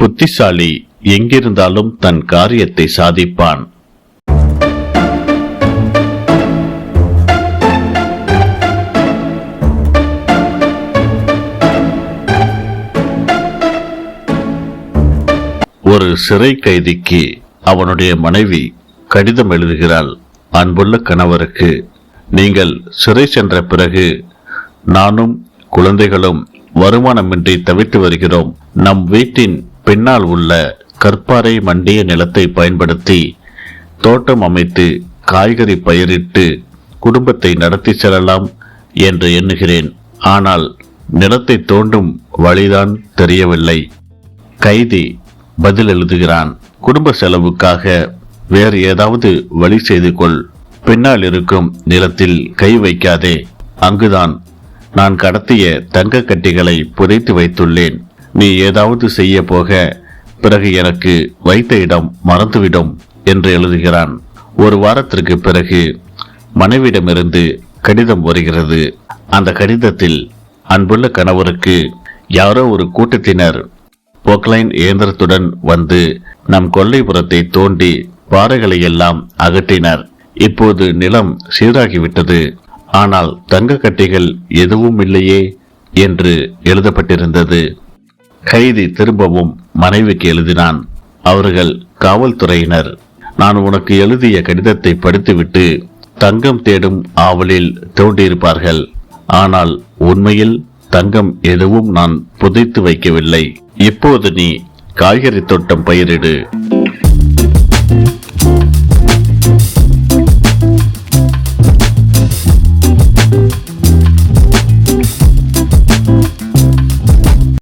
புத்திசாலி எங்கிருந்தாலும் தன் காரியத்தை சாதிப்பான். ஒரு சிறை கைதிக்கு அவனுடைய மனைவி கடிதம் எழுதுகிறாள். அன்புள்ள கணவருக்கு நீங்கள் சிறை சென்ற பிறகு நானும் குழந்தைகளும் வருமானமின்றி தவித்து வருகிறோம். நம் வீட்டின் பின்னால் உள்ள கற்பாறை மண்டிய நிலத்தை பயன்படுத்தி தோட்டம் அமைத்து காய்கறி பயிரிட்டு குடும்பத்தை நடத்தி செல்லலாம் என்று எண்ணுகிறேன். ஆனால் நிலத்தை தோண்டும் வழிதான் தெரியவில்லை. கைதி பதில் எழுதுகிறான் குடும்ப செலவுக்காக வேறு ஏதாவது வழி செய்து கொள். பின்னால் இருக்கும் நிலத்தில் கை வைக்காதே. அங்குதான் நான் கடத்திய தங்க கட்டிகளை புதைத்து வைத்துள்ளேன். நீ ஏதாவது செய்ய போக பிறகு எனக்கு வைத்த இடம் மறந்துவிடும் என்று எழுதுகிறான். ஒரு வாரத்திற்கு பிறகு மனைவிடமிருந்து கடிதம் வருகிறது. அந்த கடிதத்தில் அன்புள்ள கணவருக்கு யாரோ ஒரு கூட்டத்தினர் பொக்லைன் இயந்திரத்துடன் வந்து நம் கொல்லைப்புறத்தை தோண்டி பாறைகளை எல்லாம் அகற்றினர். இப்போது நிலம் சீராகிவிட்டது. ஆனால் தங்க கட்டிகள் எதுவும் இல்லையே என்று எழுதப்பட்டிருந்தது. கைதி திரும்பவும் மனைவிக்கு எழுதினான் அவர்கள் காவல்துறையினர். நான் உனக்கு எழுதிய கடிதத்தை படித்துவிட்டு தங்கம் தேடும் ஆவலில் தோண்டியிருப்பார்கள் ஆனால் உண்மையில் தங்கம் எதுவும் நான் புதைத்து வைக்கவில்லை. இப்போது நீ காய்கறி தோட்டம் பயிரிடு.